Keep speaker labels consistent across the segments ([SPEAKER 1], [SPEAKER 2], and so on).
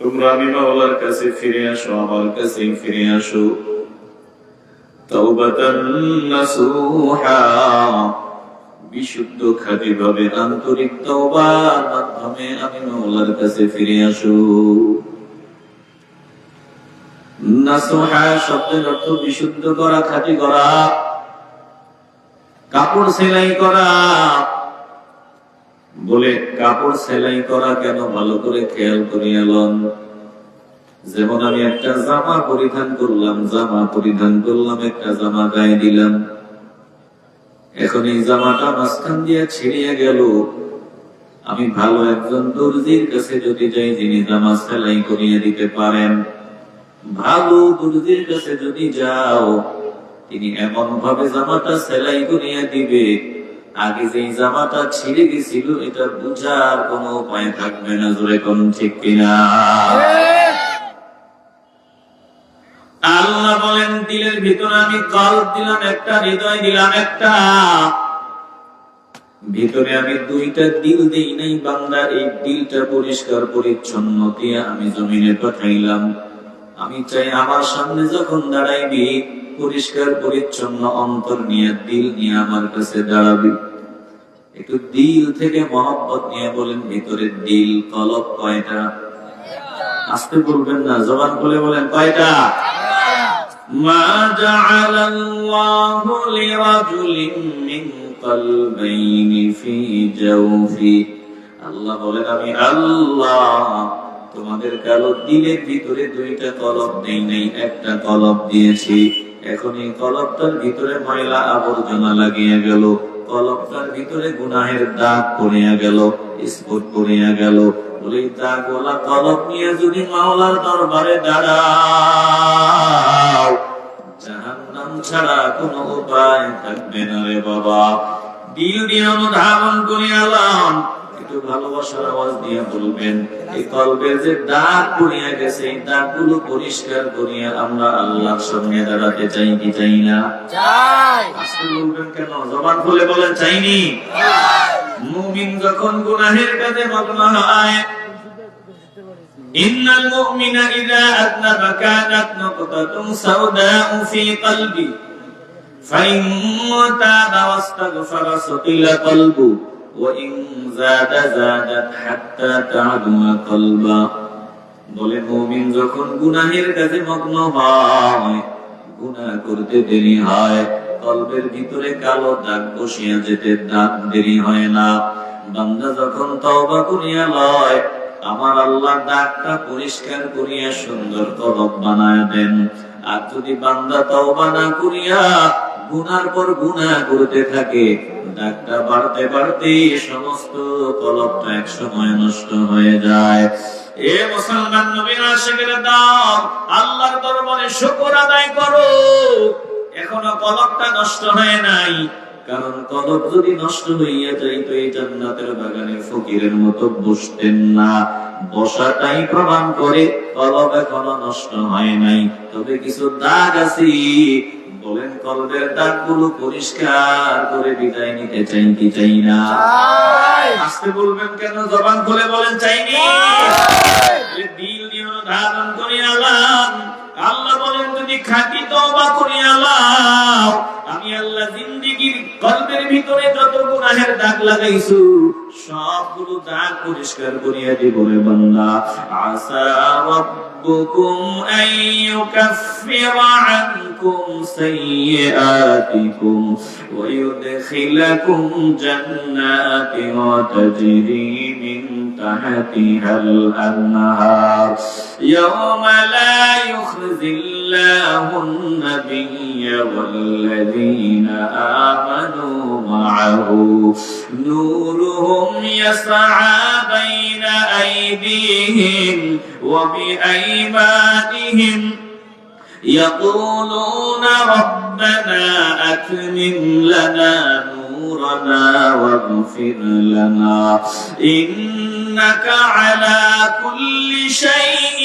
[SPEAKER 1] তোমরা আমি মাওলার কাছে ফিরে আসো, আমার কাছে ফিরে আসো। বিশুদ্ধ খাঁটি ভাবে আন্তরিক তওবার মাধ্যমে আমি মাওলার কাছে ফিরে আসো। শব্দের অর্থ বিশুদ্ধ করা খাঁটি করা, কাপড় সেলাই করা। বলে, কাপড় সেলাই করা কেন ভালো করে খেয়াল করিয়া লন? যেমন আমি একটা জামা পরিধান করলাম, জামা পরিধান করলাম, একটা জামা গায়ে দিলাম। এখন এই জামাটা মাঝখান দিয়ে ছিঁড়িয়ে গেল। আমি ভালো একজন দর্জির কাছে যদি যাই, যিনি জামা সেলাই করিয়ে দিতে পারেন। ভালো দর্জির কাছে যদি যাও, তিনি এমন ভাবে জামাটা সেলাই করিয়ে দিবে। আগে যে জামাটা ছিঁড়ে গেছিল, এটা বুঝার কোন উপায় থাকবে না, জোরে কোন ঠিক কিনা? আল্লাহ বলেন, দিলের ভিতরে আমি কল্প দিলাম, একটা হৃদয় দিলাম, একটা। ভিতরে আমি দুইটা দিল দেই নাই বান্দার এই দিলটা পরিষ্কার, পরিচ্ছন্ন দিয়ে আমি জমিনে পাঠাইলাম। আমি চাই আমার সামনে যখন দাঁড়াইবি, পরিষ্কার, পরিচ্ছন্ন অন্তর নিয়ে, দিল নিয়ে আমার কাছে দাঁড়াবি। একটু দিল থেকে মহব্বত নিয়ে বলেন, ভিতরের দিল কলব কয়টা? আসতে বলবেন না, জবান খুলে বলেন, কয়টা? আল্লাহ বলেন, আমি আল্লাহ, তোমাদের ভিতরে দুইটা নাই একটা কলব দিয়েছি। এখন এই কলবটার ভিতরে ময়লা আবর্জনা লাগিয়ে গেল। কলবটার ভিতরে গুনাহের দাগ পড়িয়া গেল স্পট পড়িয়া গেল। বলে যদি দরবারে ছাড়া কোনো উপায় থাকবে না রে বাবা। দিল দিয়ে অনুধাবন ভালোবাসার আওয়াজ দিয়ে বলবেন এই কলবের যে দাগ পড়িয়া গেছে এই দাগগুলো পরিষ্কার করিয়া আমরা আল্লাহর সামনে দাঁড়াতে চাই কি চাই না আজকে বলবেন কেন জবান খুলে বলেন চাইনি মুমিন যখন গুনাহের কাজে মগ্ন হয় إن المؤمن إذا أذنب كانت نقطة سوداء في قلبي فإن تاب واستغفر سقل قلبه وإن زاد زادت حتى تعدو قلبا বলে মুমিন যখন গুনাহের কাছে মগ্ন হয় গুনাহ করতে দেরি হয় কলবের ভিতরে কালো দাগ বসিয়া যেতে দাগ দেরি হয় না বান্দা যখন তওবা করিয়া লয় আমার আল্লাহ দাগটা পরিষ্কার করিয়া সুন্দর কলব বানায় দেন আর যদি বান্দা তওবা না করিয়া গুনার পর গুনাহ করতে থাকে। দাগটা বাড়তে বাড়তে সমস্ত কলবটা এক সময় নষ্ট হয়ে যায়। এ মুসলমান আশিকের দাম আল্লাহর দরবারে আদায় করো। এখনও কলবটা নষ্ট হয় নাই। কারণ যদি নষ্ট হইয়া যায় তো এই জান্নাতের বাগানে ফকিরের মতো বসতেন না। বসাটাই প্রমাণ করে কলব এখনও নষ্ট হয় নাই। তবে কিছু দাগ আছে। বলেন কলবের দাগগুলো পরিষ্কার করে বিদায় নিতে চাই কি চাই। না আসতে বলবেন কেন? জবান খুলে বলেন চাইনি। দিল দিয়ে ধারণ করিয়ালাম আল্লাহ। বলেন যদি খাঁটি আমি আল্লাহ কলবের ভিতরে যত গুনাহের দাগ লাগাইছো, সবগুলো দাগ পরিষ্কার করিয়া দিব রে বান্দা। আসা রব্বুকুম আন আনকুম সাইয়্যাতিকুম ওয়া ইউদখিলাকুম জান্নাতিন তাজরি মিন তাহতিহাল আনহার। ইয়াওমা লা ইউখজিল الله النبي والذين آمنوا معه نورهم يسعى بين أيديهم وبأيمانهم يقولون ربنا أتمم لنا نورنا واغفر لنا إنك على كل شيء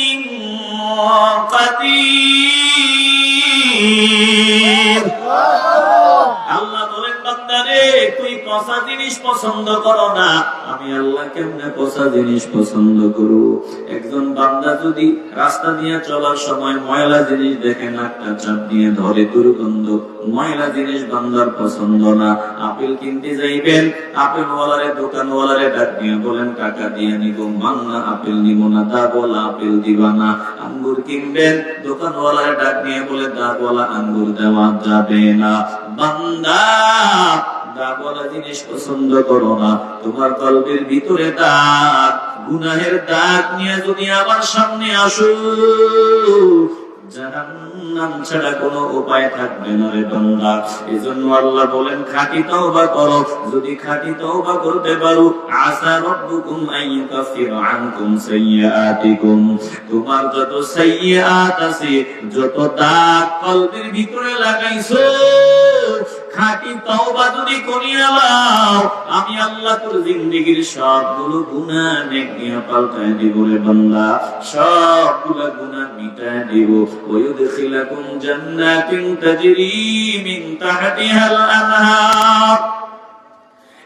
[SPEAKER 1] قدير আল্লাহ বলেন বান্দারে তুই পচা জিনিস পছন্দ করো না আমি আল্লাহ কেমনে পচা জিনিস পছন্দ করু একজন বান্দা যদি রাস্তা দিয়ে চলার সময় ময়লা জিনিস দেখে নাকটা চাপ দিয়ে ধরে, দুর্গন্ধ ময়লা জিনিস বান্দার পছন্দ না। আপেল কিনতে যাইবেন আপেল ওয়ালারে দোকান ওয়ালারে ডাক দিয়ে বলেন, টাকা দিয়ে নিব মাংনা আপেল নিব না দা বলা আপেল দিবা না। আঙ্গুর কিনবেন দোকান ওয়ালারে ডাক দিয়ে বলে দা বলা আঙ্গুর দেওয়া যাবে না। বান্দা দাগওয়ালা জিনিস পছন্দ করো না। তোমার কলবের ভিতরে দাগ, গুনাহের দাগ নিয়ে যদি আমার সামনে আসো না করতে পারো তোমার যত সাইয়্যাত আছে, যত দাগ কলবের ভিতরে লাগাইছো খাঁটি তওবা যদি করিয়া লাও আমি আল্লাহ তোর জিন্দেগীর সবগুলো গুনাহ নেক দিয়া পাল্টায় দিব রে বান্দা। সবগুলো গুনাহ মিটায় দিব। ওয়ুদখিলাকুম জান্নাতিন তাজরি মিন তাহতিহাল আনহার।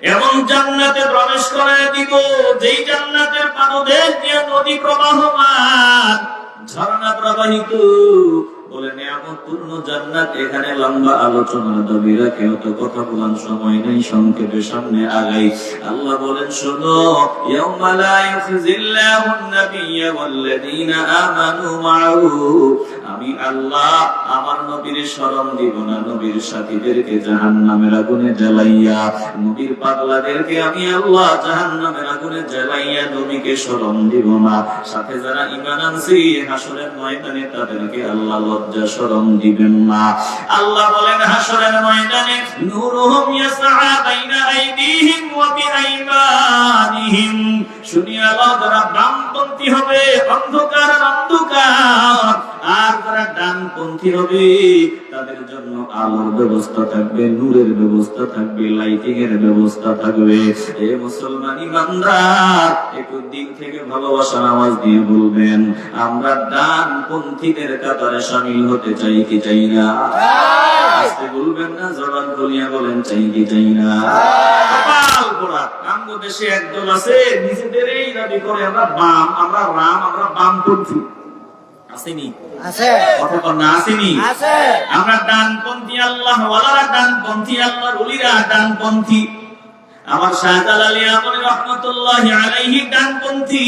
[SPEAKER 1] এবং জান্নাতে প্রবেশ করে দিব, যেই জান্নাতের পাদদেশ দিয়ে নদী প্রবাহমান, ঝর্ণা প্রবাহিত আমি আল্লাহ আমার নবীর শরণ দিব না, নবীর সাথীদেরকে জাহান্নামের আগুনে জ্বালাইয়া, নবীর পাগলাদেরকে আমি আল্লাহ জাহান্নামের আগুনে জ্বালাইয়া নবীকে শরণ দিব না। সাথে যারা ঈমান আনছি, হাসরের ময়দানে তাদেরকে আল্লাহ লজ্জা শরম দিবেন না। আল্লাহ বলেন হাসরের ময়দানে নূরুহুম ইয়াসআ বাইনা আইদিহিম ওয়া বিআইমানিহিম। শুনিয়া আল্লাহ যারা বামপন্থী হবে অন্ধকার অন্ধকার। আর যারা ডানপন্থী হবে তাদের জন্য আলোর ব্যবস্থা থাকবে নূরের ব্যবস্থা থাকবে লাইটিং এর ব্যবস্থা থাকবে। এ মুসলমান ইমানদার একটু দিন থেকে ভালোবাসার আওয়াজ দিয়ে বলবেন আমরা ডানপন্থীদের কাতারে সামিল হতে চাই কি চাই না? আস্তে বলবেন না জবান খুলিয়া বলেন চাই কি চাই না? পোড়া আমগো দেশে একদল আছে নিজেদেরই দাবি করে আমরা বাম আমরা রাম আমরা বামপন্থী আসেনি?
[SPEAKER 2] আছে।
[SPEAKER 1] কথা কর না আসেনি?
[SPEAKER 2] আছে।
[SPEAKER 1] আমরা ডানপন্থী আল্লাহ ওয়ালারা ডানপন্থী আল্লাহর ওলিরা ডানপন্থী আমার শাহজালাল আমরি রহমাতুল্লাহ আলাইহি ডানপন্থী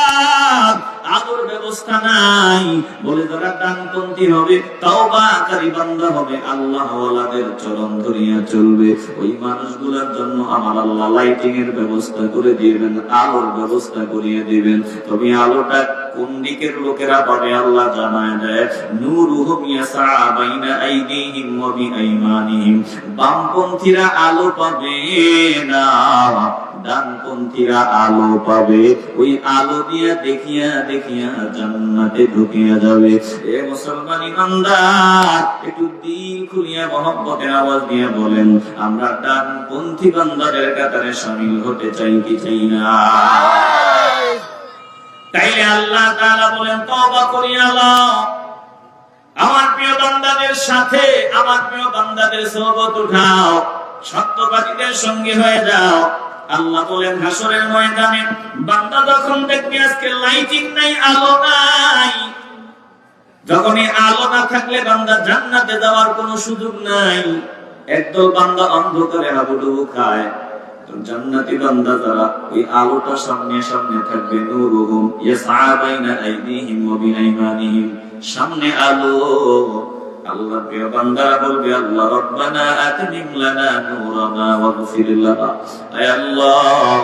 [SPEAKER 1] ব্যবস্থা নাই। বলে যারা ডানপন্থী হবে তাওবাকারী বান্দা হবে। আল্লাহ চরণ ধরিয়া চলবে। ওই মানুষগুলোর জন্য আমার আল্লাহ লাইটিং এর ব্যবস্থা করে দিবেন, আলোর ব্যবস্থা করিয়ে দিবেন। তবে আলোটা কোন দিকের লোকেরা পাবে আল্লাহ জানায় দেয় ওয়া বিআইমানিহিম বামপন্থীরা আলো পাবে না। ডানপন্থীরা আলো পাবে। ওই আলো দিয়া দেখিয়া দেখিয়া জান্নাতে ঢুকিয়া যাবে। এ মুসলমান ইমানদার, একটু দিল খুলিয়া মহব্বতের আওয়াজ দিয়ে বলেন, আমরা ডানপন্থী বান্দাদের কাতারে শামিল হতে চাই কি চাই না? তাইলে আল্লাহ তাআলা বলেন, তওবা করিয়া লও আমার প্রিয় বান্দাদের সাথে, আমার প্রিয় বান্দাদের সোহবত উঠাও। সত্যবাদীদের সঙ্গে হয়ে যাও। আল্লাহ বলেন হাসরের ময়দানে বান্দা যখন দেখবে আজকে লাইটিং নাই, আলো নাই যখন এই আলো না থাকলে বান্দা জান্নাতে যাওয়ার কোনো সুযোগ নাই। একদল বান্দা অন্ধকারে হাবুডুবু খায়। জান্নাতি বান্দা যারা ওই আলোটা সামনে সামনে থাকবে নূরুহুম, ইয়াসআ বাইনা আইদিহিম ওয়া বিআইমানিহিম। সামনে আলো। আল্লাহ প্রিয় বান্দারা বলবে, আল্লাহ রব্বানা আতমিম লানা নূরানা ওয়াগফির লানা। আয় আল্লাহ,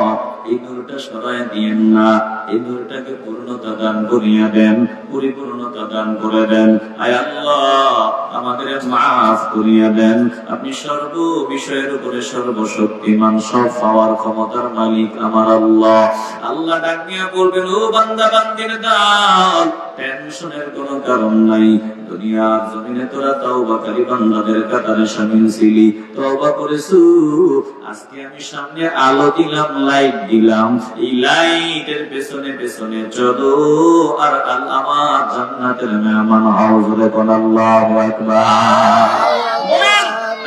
[SPEAKER 1] এই নূরটা সরায় দিয়েন না, এই নূরটাকে পূর্ণতা দান করিয়া দেন। পরিপূর্ণতা দান করে দেন। আয় আল্লাহ, আমাদের মাফ করিয়া দেন। আপনি সর্ব বিষয়ের উপরে সর্বশক্তিমান, সব পাওয়ার ক্ষমতার মালিক আমার আল্লাহ। আল্লাহ বলবেন, ও বান্দা, বান্দির টেনশনের কোনো কারণ নাই। দুনিয়ার জমিনে তোরা বান্দাদের কাতারে ছিলি। করেছু? আজকে আমি সামনে আলো দিলাম লাইট দিলাম। এই লাইটের পেছনে পেছনে চলো, আর আল- আমার জান্নাতের মেহমান হও কোন আল্লাহু আকবার।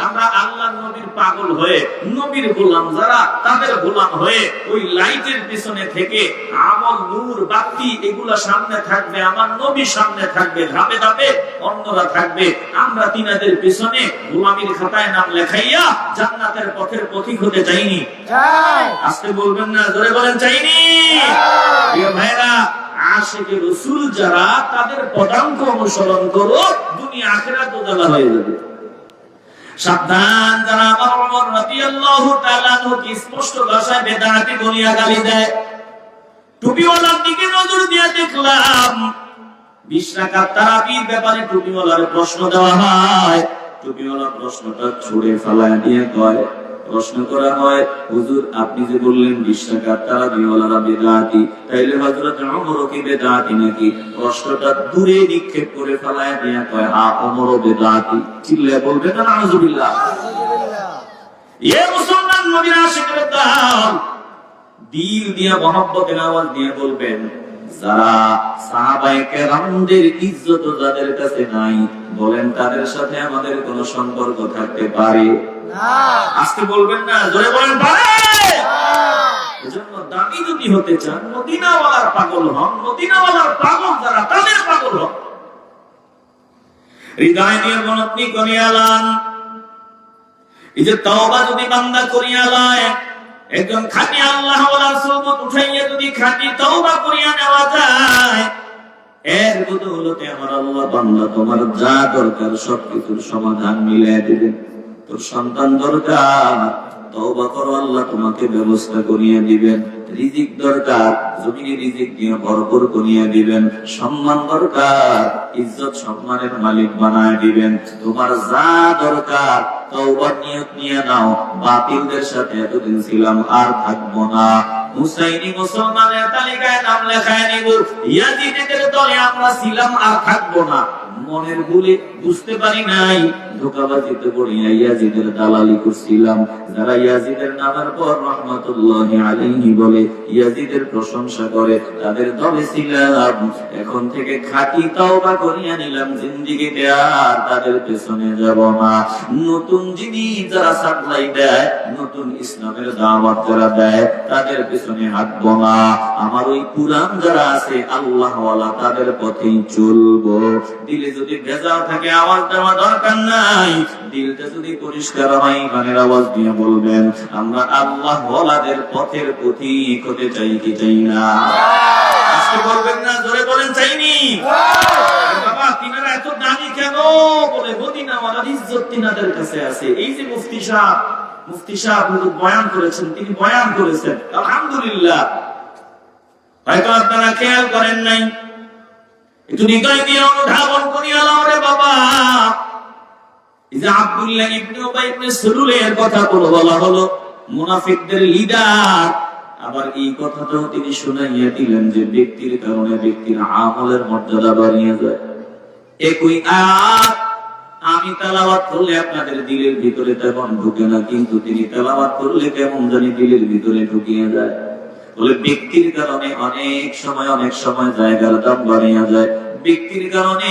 [SPEAKER 1] আমরা আল্লাহ নবীর পাগল হয়ে নবীর গোলাম যারা তাদের গোলাম হয়ে ওই লাইটের পিছনে থেকে আমল নূর বাতি এগুলা সামনে থাকবে আমার নবী সামনে থাকবে ধাপে ধাপে অন্যরা থাকবে। আমরা তিনাদের পিছনে গোলামির খাতায় নাম লেখাইয়া জান্নাতের পথের পথিক হতে চাইনি। আজকে বলবেন না জোরে বলেন চাইনি। ভাইরা আশেকে রসুল যারা তাদের পদাঙ্ক অনুসরণ করো আখেরা হয়ে যাবে। টুপিওয়ালার দিকে দিয়ে দেখলাম ব্যাপারে টুপিওয়ালার প্রশ্ন দেওয়া হয়। টুপিওয়ালা প্রশ্নটা ছুড়ে ফেলায় দিয়ে কয় প্রশ্ন করা হয় হুজুর আপনি যে বললেন বিশ টাকা তারা বিওয়ালারা বেদাতি তাইলে হজরত অমরও কি বেদাতি নাকি? প্রশ্নটা দূরে নিক্ষেপ করে ফেলায় দিয়ে কয় হা অমরও বেদাতি। চিল্লে বলবে না নাজুবিল্লাহ এ মুসলমান নবীর আশিকের দল দিল দিয়া মহব্বতের আওয়াজ দিয়ে বলবেন যারা সাহাবায়ে কেরামদের ইজ্জত যাদের কাছে নাই বলেন তাদের সাথে আমাদের কোনো সম্পর্ক থাকতে পারে? আজকে বলবেন না জোরে বলেন পারে এজন্য দামি যদি হতে চান মদিনাওয়ালার পাগল হন মদিনাওয়ালার পাগল যারা তাদের পাগল হন। হৃদয় মনত্নি করিয়ালান এই যে তওবা যদি বান্দা একজন খাঁটি আল্লাহ সুবত উঠাইয়া যদি খাঁটি তওবা করিয়া নেওয়া যায় এর বদৌলতে আমার আল্লাহ বান্দা তোমার যা দরকার সবকিছুর সমাধান মিলিয়ে দিবেন তোর সন্তান দরকার। তওবা করো, আল্লাহ তোমাকে ব্যবস্থা করিয়ে দিবেন। রিজিক দরকার, জমিনে রিজিক দিয়ে ভরপুর করিয়ে দিবেন। সম্মান দরকার, ইজ্জত সম্মানের মালিক বানায় দিবেন। তোমার যা দরকার, তওবার নিয়ত নিয়ে নাও। বাতিলদের সাথে এতদিন ছিলাম আর থাকব না। হুসাইনি মুসলমানের তালিকায় নাম লেখায় ইয়াজিদের দলে আমরা ছিলাম আর থাকব না। মনের ভুলে বুঝতে পারি নাই। ধোকাবাজিতে পড়িয়া ইয়াজিদের দালালি করছিলাম। যারা ইয়াজিদের নামের পর রহমতুল্লাহ আলাইহি বলে ইয়াজিদের প্রশংসা করে, তাদের দলে ছিলাম। এখন থেকে খাঁটি তাওবা করিয়া নিলাম, জিন্দিগিতে আর তাদের পেছনে যাব না। নতুন জিনিস যারা সাপ্লাই দেয়, নতুন ইসলামের দাওয়াত যারা দেয়, তাদের পেছনে হাঁটবো না। আমার ওই পুরান যারা আছে আল্লাহ তাদের পথেই চলবো। দিলে যদি ভেজাল থাকে আওয়াজ দেওয়া দরকার নাই। দিলটা যদি পরিষ্কার হয় ইমানের আওয়াজ দিয়ে বলবেন আমরা আল্লাহ ওয়ালাদের পথের পথিক হতে চাই কি চাই না। আজকে বলবেন না জোরে বলেন চাইনি। আরে বাবা তিনারা এত দামি কেন? বলে মদিনা ওয়ালার ইজ্জত তিনাদের কাছে আছে। এই যে মুফতি সাহেব মুফতি সাহেব বয়ান করেছেন তিনি বয়ান করেছেন। আলহামদুলিল্লাহ। হয়তো আপনারা খেয়াল করেন নাই। একটু হৃদয় দিয়ে অনুধাবন করি আলাম রে বাবা। যে আব্দুল্লাহ কথা আবার তিনি যে ব্যক্তির কারণে ব্যক্তির আমলের মর্যাদা বাড়িয়ে যায়। করলে আপনাদের দিলের ভিতরে তেমন ঢুকে না, কিন্তু তিনি তেলাওয়াত করলে কেমন জানি দিলের ভিতরে ঢুকিয়ে যায়। বলে ব্যক্তির কারণে অনেক সময় অনেক সময় জায়গার দাম বাড়িয়ে যায়। ব্যক্তির কারণে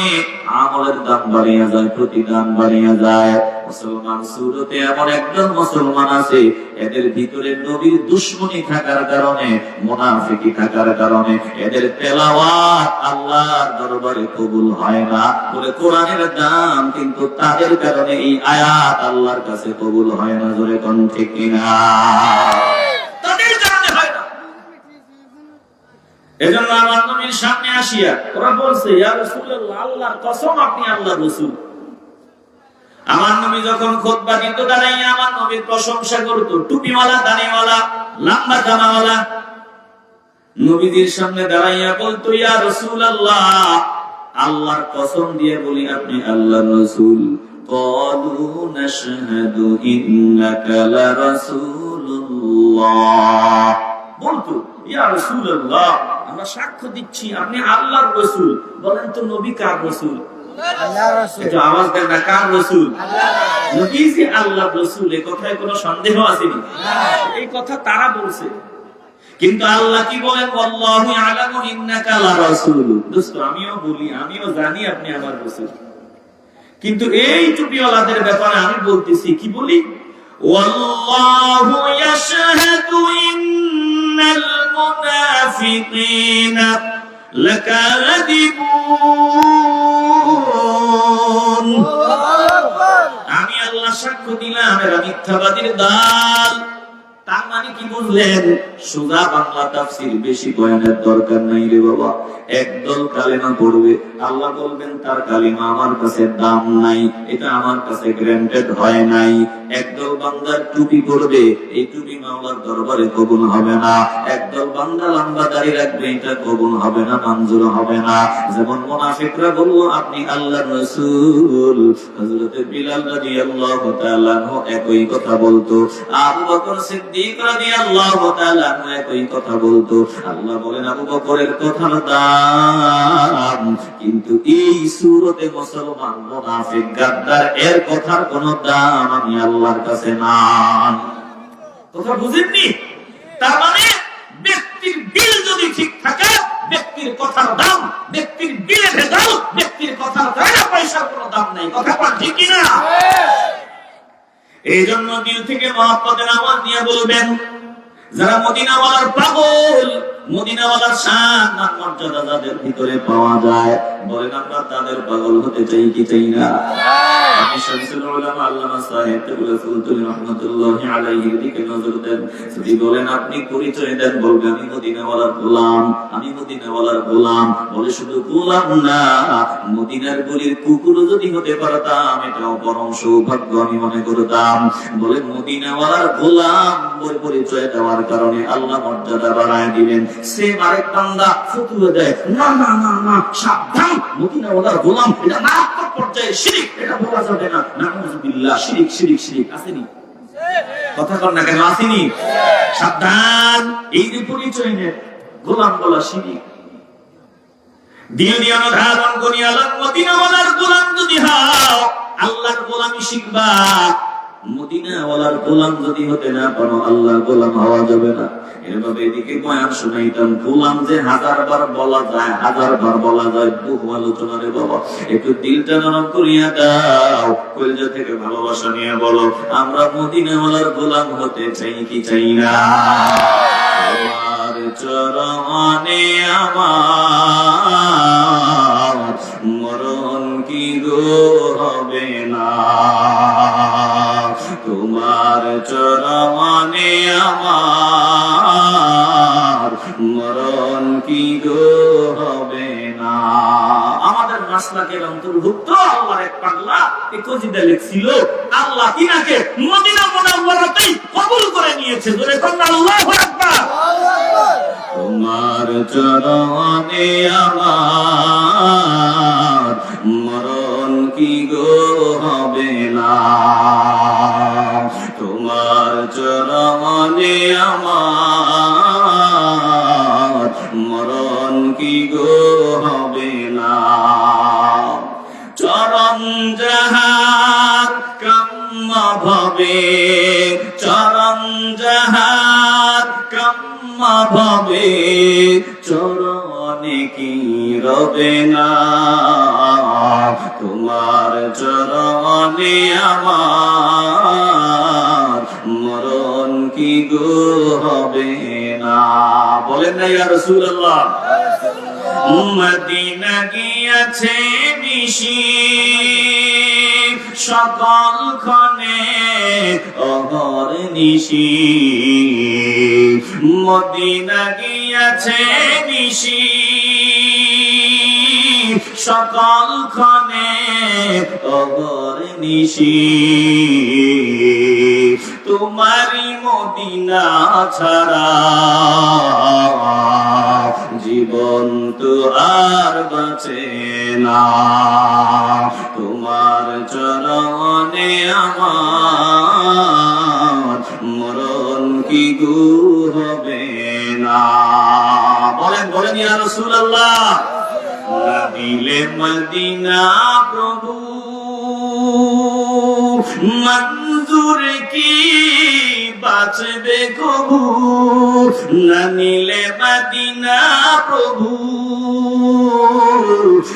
[SPEAKER 1] আমলের দাম বাড়িয়ে যায় প্রতিদান বাড়িয়ে যায়। মুসলমান সুরতে এমন একজন মুসলমান আছে, এদের ভিতরে নবীর দুশ্মনী থাকার কারণে, মুনাফিকি থাকার কারণে, এদের তেলাওয়াত আল্লাহর দরবারে কবুল হয় না। বলে কোরআনের দাম কিন্তু তাদের কারণে এই আয়াত আল্লাহর কাছে কবুল হয় না, জোরে কোন ঠিক কিনা? এজন্য আমার নবীর সামনে আসিয়া ওরা বলছে ইয়া রাসূলুল্লাহ আল্লাহর কসম আপনি আল্লাহর রাসূল আমার নবী যখন খুতবা দিত দাঁড়াইয়া আমার নবীর প্রশংসা করতো টুপিওয়ালা দাড়িওয়ালা লম্বা জামাওয়ালা নবীজির সামনে দাঁড়াইয়া বলতো ইয়া রাসূলুল্লাহ আল্লাহর কসম দিয়ে বলি আপনি আল্লাহর রাসূল قالوا نشهد إنك لرسول الله বলতো ইয়া রাসূলুল্লাহ আমরা সাক্ষ্য দিচ্ছি আপনি আল্লাহর রাসূল বলেন তো নবী কার রাসূল? একটু আওয়াজ দেন না কার রাসূল? নবী যে আল্লাহর রাসূল এই কথায় কোনো সন্দেহ আসেনি? এই কথা তারা বলছে। কিন্তু আল্লাহ কি বলেন? আল্লাহু আলামু ইন্নাকা লারাসূল দোস্ত আমিও বলি আমিও জানি আপনি আমার রাসূল। কিন্তু এই টুপিওয়ালাদের ব্যাপারে আমি বলতেছি কি বলি? ওয়াল্লাহু ইয়াশহাদু ইন্নাল মুনাফিকিনা لكاذبون. আমি আল্লাহ সাক্ষ্য দিলাম এরা মিথ্যাবাদীর দাল। তার মানে কি বুঝলেন বাংলা তাফসির বেশি বয়ানের দরকার নাই রে বাবা। একদল কালেমা পড়বে। আল্লাহ বলবেন, তার কালিমা আমার কাছে দাম নাই। এটা আমার কাছে হয় নাই। একদল বান্দার টুপি পড়বে। এই টুপি মাওলার দরবারে কবুল হবে না। একদল বান্দা লম্বা দাড়ি রাখবে, এটা কবুল হবে না, মঞ্জুর হবে না। যেমন মুনাফিকরা বলল, আপনি আল্লাহর রাসূল। হযরত বিলাল রাদিয়াল্লাহু তাআলা একই কথা বলতো। আবু বকর সিদ্দিক রাদিয়াল্লাহু তাআলা একই কথা বলতো। আল্লাহ বলেন, আবু বকরের কথার দাম, কিন্তু এই সূরতে মুসলমান মুনাফিক গাদ্দার, এর কথার কোনো দাম আমি আল্লাহর কাছে না কথা বুঝেননি? তার মানে ব্যক্তির বিল যদি ঠিক থাকে, ব্যক্তির কথার দাম, ব্যক্তির বিলে ভেজাল ব্যক্তির কথার টাকা পয়সার কোনো দাম নাই। কথা ঠিক কিনা? এই জন্য দিল থেকে মহাপদের আওয়াজ নিয়ে বলবেন যারা মদিনাওয়ালার পাগল মদিনাওয়ালার শান মান মর্যাদা যাদের ভিতরে পাওয়া যায় বলেন আমরা তাদের পাগল হতে চাই কি চাই না? আমি শামসুল উলামা আল্লামা সাহেব তেবুল ফুলতুল রহমাতুল্লাহি আলাইহির দিকে নজর দেন। যদি বলেন আপনি পরিচয় দেন আমি মদিনাওয়ালার গোলাম আমি মদিনাওয়ালার গোলাম। বলে শুধু গোলাম না মদিনার গলির কুকুরও যদি হতে পারতাম এটাও পরম সৌভাগ্য আমি মনে করতাম। বলে মদিনাওয়ালার গোলাম পরিচয় দেওয়ার কারণে আল্লাহ মর্যাদা বাড়ায় দিলেন। সে আরেক বান্দা দেয়। না না না না, সাবধান। মদিনাওয়ালার গোলাম, এটা মারাত্মক পর্যায়ে শিরিক। এটা বলা যাবে না। শিরিক শিরিক শিরিক, আসেনি। কথা কর না কেন, আসেনি? সাবধান। এই পরিচয় নেই গোলাম বলা শিরিক। দিল ধারণ করি আল্লাহ মদিনাওয়ালার গোলাম যদি আল্লাহর গোলামি শিখবা। গোলাম যদি হতে না আল্লাহর গোলাম যাবে না। এদিকে গোলাম যে হাজার বার বলা যায় হাজার বলা যায় একটু আমরা মদিনাওয়ালার গোলাম হতে চাই কি চাই না? মরণ কি গো হবে না? তোমার চরণে আমার মরণ কি গো হবে না? আমাদের মাসলাকের অন্তর্ভুক্ত আল্লাহর এক পাগলা এই কজিদা লিখছিল, আল্লাহ কিনাকে মদিনা মুনাওয়ারাতেই কবুল করে নিয়েছে। ধরে কন্যা আল্লাহু তোমার চরণে আমার মরণ কি গো হবে না? আমার ইয়া রাসূলুল্লাহ। মদিনা গিয়াছে মিশি। সকল ক্ষণে অগর নিশি। মদিনা গিয়াছে মিশি। সকল ক্ষণে অগর নিশি। তোমারি মদিনা ছাড়া জীবন তো আর বাঁচে না। তোমার চরণে আমার মরণ কি গু হবে না। বলেন বলেন ইয়া রাসূলুল্লাহ। না দিলে মদিনা প্রভু মঞ্জুর কি বাঁচবে কবু? না নিলে মদিনা প্রভু।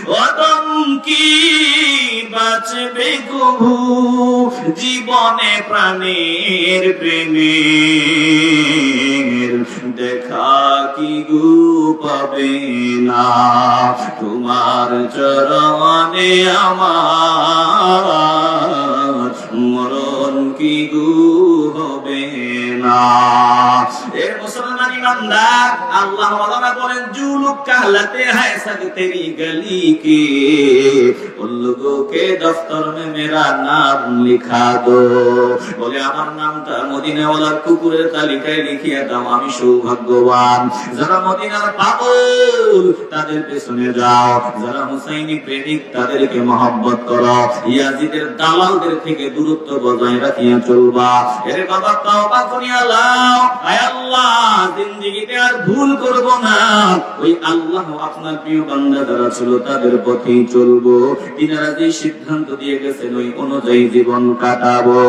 [SPEAKER 1] অদম কি বাঁচবে কবু? জীবনে প্রাণের প্রেমের দেখা কি গু পাবে না? তোমার চরণে আমার কি গু হবে না? ইমানদার। আল্লাহ ওয়ালারা বলেন, জুলুক কাহলাতে হায় সাদি তেরি গলি কি। উন লোগো কে দফতর মে মেরা নাম লিখা দো বলে, আমার নামটা মদিনা ওয়ালার কুকুরের তালিকায় লিখিয়ে দাও আমি সৌভাগ্যবান। যারা মদিনার পাগল, তাদের পেছনে যাও। যারা হুসাইনি প্রেমিক, তাদেরকে মহব্বত করো। ইয়াজিদের দালালদের থেকে দূরত্ব বজায় রাখিয়া চলবা। এর বাবা, তাওবা করিয়া লাও। আয় আল্লাহ জিন্দেগিতে আর ভুল করব না। ওই আল্লাহ আপনার প্রিয় বান্দা যারা ছিল তাদের পথেই চলবো। তিনারা যে সিদ্ধান্ত দিয়ে গেছেন, ওই অনুযায়ী জীবন কাটাবো।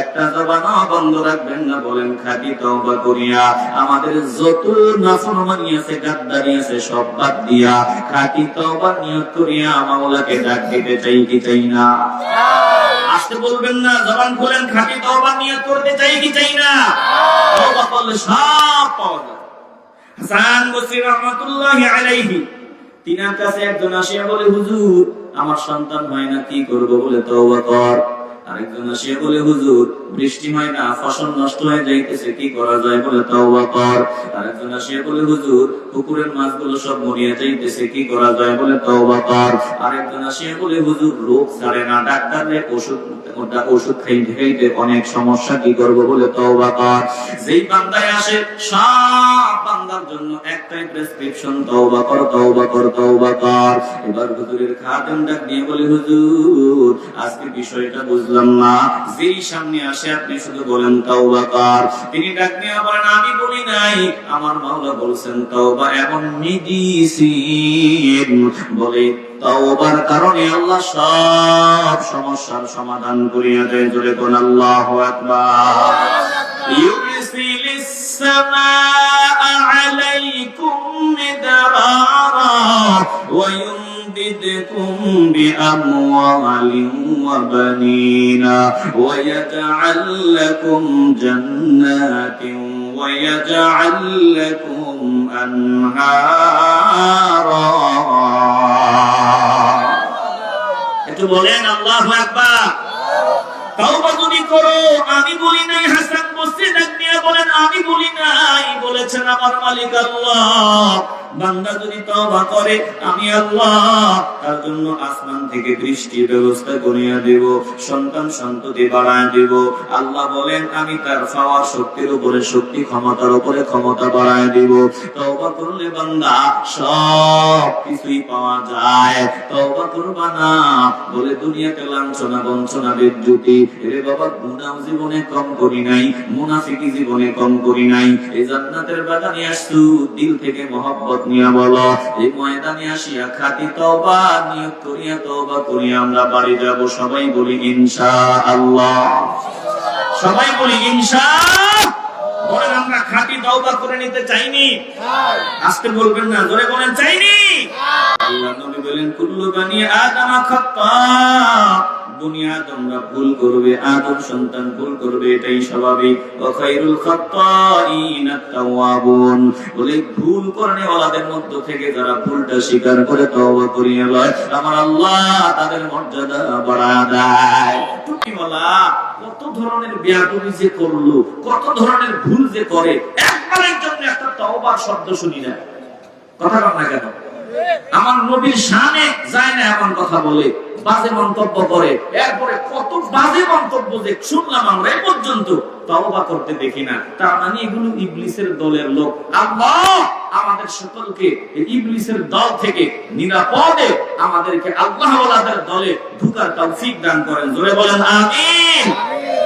[SPEAKER 1] একটা জবান বন্ধ রাখবেন না, বলেন, খাটি তওবা করিয়া আমাদের যত নাফরমানি আছে, গাদ্দারি আছে, সব বাদ দিয়া খাটি তওবা নিয়ত করিয়া মাওলাকে ডাক দিতে চাই কি চাই না? আসতে বলবেন না, জবান খুলেন, খাটি তওবা নিয়ত করতে চাই কি চাই না? তওবা করলে সব পাওয়া যায় হাসান বসরি রহমাতুল্লাহি আলাইহি, তিনার কাছে একজন আসিয়া বলে, হুজুর, আমার সন্তান হয় না, কি করব বলে তওবা কর? আরেকজন আসিয়া বলে, হুজুর, বৃষ্টি হয় না, ফসল নষ্ট হয়ে যাইতেছে, কি করা যায় বলে তওবা কর? আরেকজন বলে, হুজুর, পুকুরের মাছগুলো সব মরিয়া যাইতেছে, কি করা যায় বলে কর? আরেকজন বলে, হুজুর, রোগ ছাড়ে না ওষুধ ওষুধ খাইতে খাইতে অনেক সমস্যা, কি করব বলে তওবা কর? যেই বান্দায় আসে, সব বান্দার জন্য একটাই প্রেসক্রিপশন তওবা কর তওবা কর তওবা কর। এবার হুজুরের খাদেম ডাক দিয়ে বলে, হুজুর, আজকে বিষয়টা বুঝলাম না যেই সামনে আসে, আপনি শুধু বলেন তিনি আমি বলি নাই, আমার মাওলা বলছেন এমন মেডিসিন। বলে, তাওবার কারণে আল্লাহ সব সমস্যার সমাধান করিয়া দেয় কোন আল্লাহ আকবার। সামা আলাইকুম মিদারা ওয়া ويمددكم بأموال وبنين ويجعل لكم جنات ويجعل لكم أنهارا একটু বলেন আল্লাহ আকবার তাওবা যদি করো আমি বলি নাই হাসান আমি তার আসমান থেকে বৃষ্টির ব্যবস্থা করিয়া দেব, সন্তান সন্ততি বাড়ায় দেব। আল্লাহ বলেন, আমি তার পাওয়ার শক্তির উপরে, শক্তি ক্ষমতার উপরে ক্ষমতা বাড়ায় দেব। তওবা করলে বান্দা সব কিছুই পাওয়া যায়। তওবা করবা না, বলে দুনিয়াতে লাঞ্ছনা বঞ্চনা বিদ্যুতি রে বাবা, গুনাহ জীবনে কম করি নাই। মুনাফিকি জীবনে কম করি নাই। এই জান্নাতের বাগানে আসছু, দিল থেকে মহব্বত নিয়ে বলো। এই ময়দানে আসিয়া খাতি তওবা নিয়ত করিয়া তওবা করিয়া আমরা বাড়ি যাব, সবাই বলি ইনশাআল্লাহ। সবাই বলি ইনশা আমরা খাঁটি তওবা করে নিতে চাইনি। আজকে বলবেন না, জোরে বলেন, চাইনি। আল্লাহ নবী বলেন, কুল্লু বানি আদম খাত্তা দুনিয়া তোমরা ভুল করবে আদম সন্তান ভুল করবে, এটাই স্বাভাবিক। ওয়া খায়রুল খাত্তাইন আত-তাওয়াবুন। বলে ভুল করনে ওয়ালাদের মধ্য থেকে যারা ভুলটা স্বীকার করে তওবা করিয়ে লয়, আমার আল্লাহ তাদের মর্যাদা বাড়া দেয়। বলা, কত ধরনের বেয়াদবি যে করল, কত ধরনের ভুল যে করে একবারের জন্য একটা তওবার শব্দ শুনি না। কথা না কেন? আমার নবীর শানে যায় না এমন কথা বলে। বাজে মন্তব্য করে। এরপরে কত বাজে মন্তব্য যে শুনলাম আমরা এ পর্যন্ত, তওবা করতে দেখি না। তার মানে এগুলো ইবলিসের দলের লোক। আল্লাহ আমাদের সকলকে ইবলিসের দল থেকে নিরাপদে আমাদেরকে আল্লাহ ওয়ালাদের দলে ঢুকার তৌফিক দান করেন। জোরে বলেন আমিন আমিন।